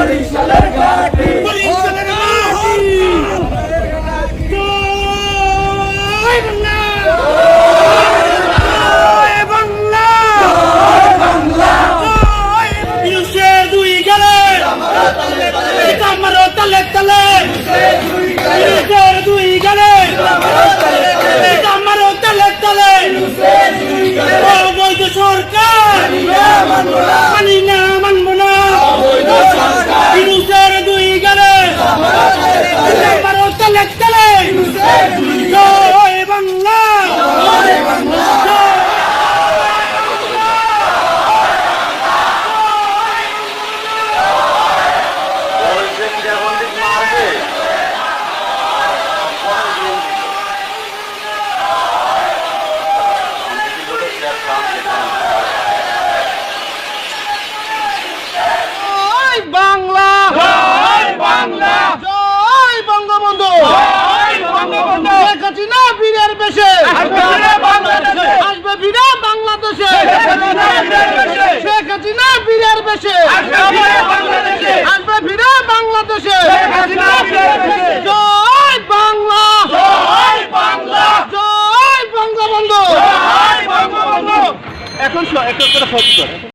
বরিশালের ঘাটি বরিশালের ঘাটি জয় বাংলা। জয় বাংলা। জয় বাংলা। জয় পিউসে দুই গেলে আমরা তলে তলে আমরা তলে তলে হাসিনা ফিরার বেশে। আসবে ফিরে বাংলাদেশে। জয় বাংলা। জয় বাংলা। জয় বঙ্গবন্ধু এখন একটা করে।